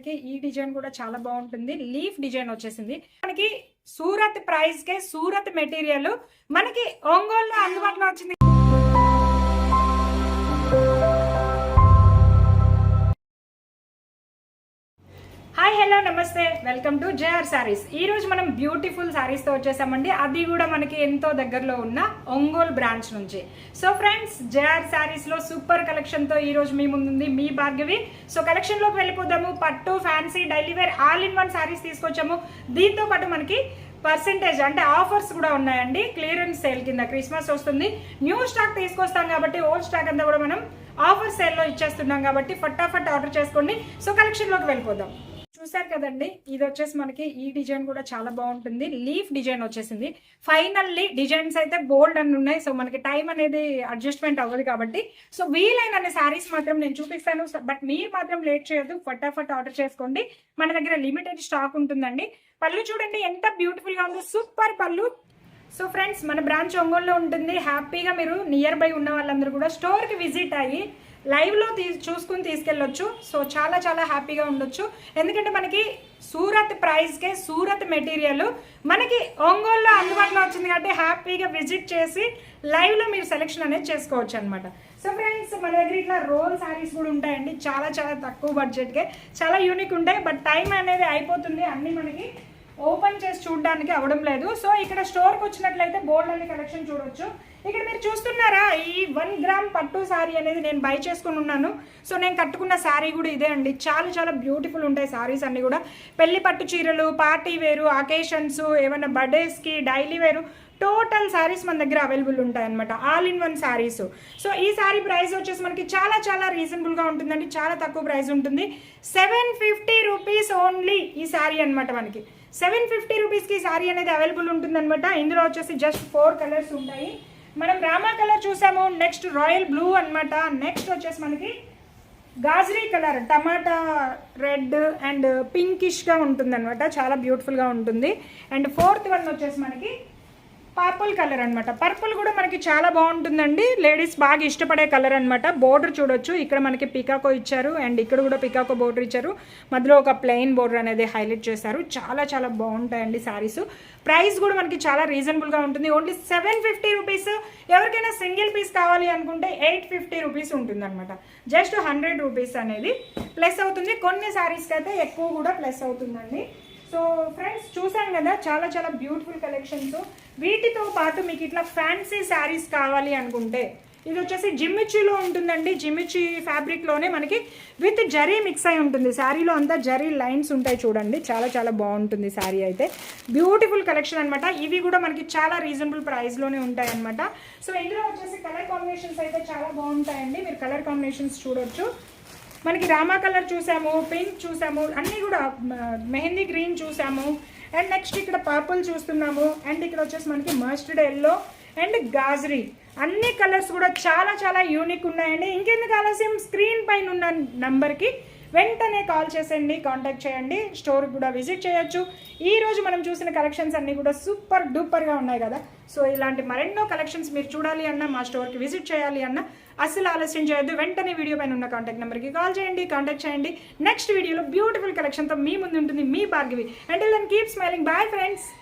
మనకి ఈ డిజైన్ కూడా చాలా బాగుంటుంది. లీఫ్ డిజైన్ వచ్చేసింది. మనకి సూరత్ ప్రైస్ కే సూరత్ మెటీరియల్ మనకి ఒంగోలులో అందుబాటులో వచ్చింది. హాయ్ హలో నమస్తే. Welcome to JR saris. ఈ రోజు మనం బ్యూటిఫుల్ శారీస్తో వచ్చేసామండి. అది కూడా మనకి ఎంతో దగ్గరలో ఉన్న ఒంగోల్ బ్రాంచ్ నుంచి. సో ఫ్రెండ్స్ జేఆర్ శారీస్లో సూపర్ కలెక్షన్తో ఈరోజు ఈ రోజు మీ ముందుంది మీ భార్గవి. సో కలెక్షన్లోకి వెళ్ళిపోదాము. పట్టు fancy daily wear all in one saris తీసుకొచ్చాము. దీంతో పాటు మనకి పర్సెంటేజ్ అంటే ఆఫర్స్ కూడా ఉన్నాయండి. క్లియరెన్స్ సేల్ కింద క్రిస్మస్ వస్తుంది. న్యూ స్టాక్ తీసుకొస్తాం కాబట్టి ఓల్డ్ స్టాక్ అంతా కూడా మనం ఆఫర్ సేల్లో ఇచ్చేస్తున్నాం కాబట్టి ఫటాఫట్ ఆర్డర్ చేసుకోండి. సో కలెక్షన్లోకి వెళ్ళిపోదాం. చూసారు కదండి ఇది వచ్చేసి మనకి ఈ డిజైన్ కూడా చాలా బాగుంటుంది. లీఫ్ డిజైన్ వచ్చేసింది. ఫైనల్లీ డిజైన్స్ అయితే బోల్డ్ అని ఉన్నాయి. సో మనకి టైం అనేది అడ్జస్ట్మెంట్ అవ్వదు కాబట్టి. సో వీలైన శారీస్ మాత్రం నేను చూపిస్తాను. బట్ మీరు మాత్రం లేట్ చేయొద్దు. ఫటాఫట్ ఆర్డర్ చేసుకోండి. మన దగ్గర లిమిటెడ్ స్టాక్ ఉంటుందండి. పళ్ళు చూడండి ఎంత బ్యూటిఫుల్గా ఉందో. సూపర్ పళ్ళు. సో ఫ్రెండ్స్ మన బ్రాంచ్ ఒంగోలులో ఉంటుంది. హ్యాపీగా మీరు నియర్ బై ఉన్న వాళ్ళందరూ కూడా స్టోర్కి విజిట్ అయ్యి లైవ్లో తీ చూసుకుని తీసుకెళ్ళొచ్చు. సో చాలా చాలా హ్యాపీగా ఉండొచ్చు. ఎందుకంటే మనకి సూరత్ ప్రైస్కే సూరత్ మెటీరియల్. మనకి ఒంగోలులో అందుబాటులో వచ్చింది కాబట్టి హ్యాపీగా విజిట్ చేసి లైవ్లో మీరు సెలెక్షన్ అనేది చేసుకోవచ్చు అనమాట సో ఫ్రెండ్స్ మన దగ్గర ఇట్లా రోల్ శారీస్ కూడా ఉంటాయండి. చాలా చాలా తక్కువ బడ్జెట్కే. చాలా యూనిక్ ఉంటాయి. బట్ టైం అనేది అయిపోతుంది. అన్నీ మనకి ఓపెన్ చేసి చూడడానికి అవడం లేదు. సో ఇక్కడ స్టోర్కి వచ్చినట్లయితే బోర్డ్ అనే కలెక్షన్ చూడొచ్చు. ఇక్కడ మీరు చూస్తున్నారా ఈ వన్ గ్రామ్ పట్టు శారీ అనేది నేను బై చేసుకుని ఉన్నాను. సో నేను కట్టుకున్న శారీ కూడా ఇదే అండి. చాలా చాలా బ్యూటిఫుల్ ఉంటాయి శారీస్ అన్నీ కూడా. పెళ్ళి పట్టు చీరలు పార్టీ వేరు అకేషన్స్ ఏమైనా బర్త్డేస్కి డైలీ వేరు టోటల్ శారీస్ మన దగ్గర అవైలబుల్ ఉంటాయి అనమాట all in one saris so ఈ శారీ ప్రైస్ వచ్చేసి మనకి చాలా చాలా రీజనబుల్గా ఉంటుందండి. చాలా తక్కువ ప్రైస్ ఉంటుంది. సెవెన్ ఫిఫ్టీ రూపీస్ ఓన్లీ ఈ శారీ అనమాట మనకి. సెవెన్ ఫిఫ్టీ రూపీస్కి శారీ అనేది అవైలబుల్ ఉంటుందన్నమాట. ఇందులో వచ్చేసి జస్ట్ ఫోర్ కలర్స్ ఉంటాయి. మనం రామా కలర్ చూసాము నెక్స్ట్ రాయల్ బ్లూ అన్నమాట. నెక్స్ట్ వచ్చేసి మనకి గాజరీ కలర్ టమాటా రెడ్ అండ్ పింకిష్గా ఉంటుంది అనమాట చాలా బ్యూటిఫుల్గా ఉంటుంది. అండ్ ఫోర్త్ వన్ వచ్చేసి మనకి పర్పుల్ కలర్ అనమాట పర్పుల్ కూడా మనకి చాలా బాగుంటుందండి. లేడీస్ బాగా ఇష్టపడే కలర్ అనమాట బోర్డర్ చూడొచ్చు. ఇక్కడ మనకి పికాకో ఇచ్చారు. అండ్ ఇక్కడ కూడా పికాకో బోర్డర్ ఇచ్చారు. మధ్యలో ఒక ప్లెయిన్ బోర్డర్ అనేది హైలైట్ చేశారు. చాలా చాలా బాగుంటాయండి శారీస్. ప్రైస్ కూడా మనకి చాలా రీజనబుల్గా ఉంటుంది. Only seven fifty rupees. ఎవరికైనా సింగిల్ పీస్ కావాలి అనుకుంటే ఎయిట్ ఫిఫ్టీ రూపీస్ ఉంటుంది అనమాట జస్ట్ హండ్రెడ్ రూపీస్ అనేది ప్లస్ అవుతుంది. కొన్ని శారీస్కి అయితే ఎక్కువ కూడా ప్లస్ అవుతుందండి. సో ఫ్రెండ్స్ చూసాం కదా చాలా చాలా బ్యూటిఫుల్ కలెక్షన్స్ వీటితో పాటు మీకు ఇట్లా ఫ్యాన్సీ శారీస్ కావాలి అనుకుంటే ఇది వచ్చేసి జిమ్మిచ్చిలో ఉంటుందండి. జిమ్మిచ్చి ఫ్యాబ్రిక్లోనే మనకి విత్ జరీ మిక్స్ అయి ఉంటుంది. శారీలో అంతా జరీ లైన్స్ ఉంటాయి చూడండి. చాలా చాలా బాగుంటుంది శారీ అయితే. బ్యూటిఫుల్ కలెక్షన్ అనమాట ఇవి కూడా మనకి చాలా రీజనబుల్ ప్రైస్లోనే ఉంటాయి అనమాట సో ఇందులో వచ్చేసి కలర్ కాంబినేషన్స్ అయితే చాలా బాగుంటాయండి. మీరు కలర్ కాంబినేషన్స్ చూడొచ్చు. మనకి రామా కలర్ చూసాము పింక్ చూసాము అన్నీ కూడా మెహందీ గ్రీన్ చూసాము. అండ్ నెక్స్ట్ ఇక్కడ పర్పుల్ చూస్తున్నాము. అండ్ ఇక్కడ వచ్చేసి మనకి మస్టర్డ్ ఎల్లో అండ్ గాజరీ అన్ని కలర్స్ కూడా చాలా చాలా యూనిక్ ఉన్నాయండి. ఇంకెందుకు ఆలస్యం? స్క్రీన్ పైన ఉన్న నంబర్కి వెంటనే కాల్ చేసేయండి కాంటాక్ట్ చేయండి స్టోర్ కూడా విజిట్ చేయొచ్చు. ఈరోజు మనం చూసిన కలెక్షన్స్ అన్నీ కూడా సూపర్ డూపర్గా ఉన్నాయి కదా. సో ఇలాంటి మరెన్నో కలెక్షన్స్ మీరు చూడాలి అన్నా మా స్టోర్కి విజిట్ చేయాలి అన్నా అస్సలు ఆలస్యం చేయొద్దు. వెంటనే వీడియో పైన ఉన్న కాంటాక్ట్ నెంబర్కి కాల్ చేయండి కాంటాక్ట్ చేయండి. నెక్స్ట్ వీడియోలో బ్యూటిఫుల్ కలెక్షన్తో మీ ముందు ఉంటుంది మీ Bhargavi. And then keep smiling bye friends